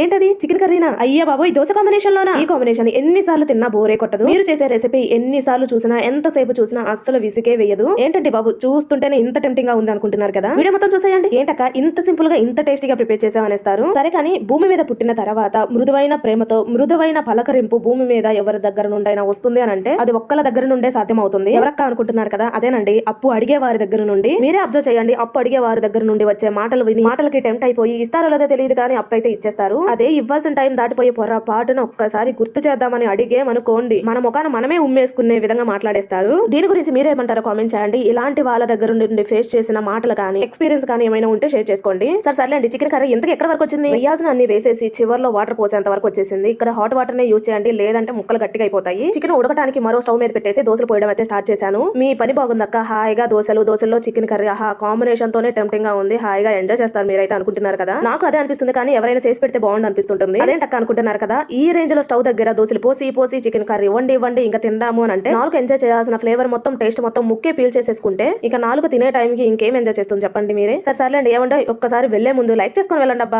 ఏంటది? చికెన్ కర్రీనా? అయ్యా బాబోయ్ దోశ కాంబినేషన్లోనా? ఈ కాంబినేషన్ ఎన్నిసార్లు తిన్నా బోరే కొట్టదు. మీరు చేసే రెసిపీ ఎన్నిసార్లు చూసినా ఎంతసేపు చూసినా అస్సలు విసికే వేయదు. ఏంటంటే బాబు చూస్తుంటేనే ఇంత టెంప్టింగ్గా ఉంది అనుకుంటున్నారు కదా? వీడియో మొత్తం చూసేయండి. ఏంటక్క ఇంత సింపుల్గా ఇంత టేస్టీగా ప్రిపేర్ చేసామనేస్తారు సరే కానీ భూమి మీద పుట్టిన తర్వాత మృదువైన ప్రేమతో మృదువైన పలకరింపు భూమి మీద ఎవరి దగ్గర నుండైనా వస్తుంది అని అంటే అది ఒక్కల దగ్గర నుండే సాధ్యం అవుతుంది ఎవరక్క అనుకుంటున్నారు కదా? అదేనండి అప్పు అడిగే వారి దగ్గర నుండి. మీరే అబ్జర్వ్ చేయండి అప్పు అడిగే వారి దగ్గర నుండి వచ్చే మాటలు విని మాటలకి టెంప్ట్ అయిపోయి ఇస్తారో లేదో తెలియదు కానీ అప్పు అయితే ఇచ్చేస్తారు. అదే ఇవ్వాల్సిన టైం దాటిపోయే పొరపాటున ఒక్కసారి గుర్తు చేద్దామని అడిగేమనుకోండి మన ముఖాన మనమే ఉమ్మేసుకునే విధంగా మాట్లాడేస్తారు. దీని గురించి మీరేమంటారో కామెంట్ చేయండి. ఇలాంటి వాళ్ళ దగ్గర నుండి ఫేస్ చేసిన మాటలు కానీ ఎక్స్పీరియన్స్ కానీ ఏమైనా ఉంటే షేర్ చేసుకోండి. సరే సర్లేండి. చికెన్ కర్రీ ఇంతకు ఎక్కడ వరకు వచ్చింది? వేయాల్సిన అన్ని వేసేసి చివర్లో వాటర్ పోసేంత వరకు వచ్చేసింది. ఇక్కడ హాట్ వాటర్ నే యూజ్ చేయండి. లేదంటే ముక్కలు గట్టిగా అయిపోతాయి. చికెన్ ఉడకడానికి మరో స్టవ్ మీద పెట్టేసి దోశలు పోయడం అయితే స్టార్ట్ చేశాను. మీ పని బాగుందక్క? హాయిగా దోశలు దోశల్లో చికెన్ కర్రీ. ఆహా కాంబినేషన్ తోనే టెంప్టింగ్గా ఉంది. హాయిగా ఎంజాయ్ చేస్తారు మీరైతే అనుకుంటున్నారు కదా? నాకు అదే అనిపిస్తుంది. కానీ ఎవరైనా చేసి పెడితే బాగుంది అనిపిస్తుంటుంది. అదేంటక్క అనుకుంటున్నారు కదా ఈ రేంజ్లో స్టవ్ దగ్గర దోశలు పోసి పోసి చికెన్ కర్రీ వండి వండి ఇంకా తిందాము అని అంటే నాలుగు ఎంజాయ్ చేయాల్సిన ఫ్లేవర్ మొత్తం టేస్ట్ మొత్తం ముక్కే పీల్ చేసేసుకుంటే ఇంకా నాలుగు తినే టైంకి ఇంకేం ఎంజాయ్ చేస్తుంది చెప్పండి మీరే. సరే సర్లేండి ఏమంటే ఒక్కసారి వెళ్ళే ముందు లైక్ చేసుకుని వెళ్ళండి అబ్బా.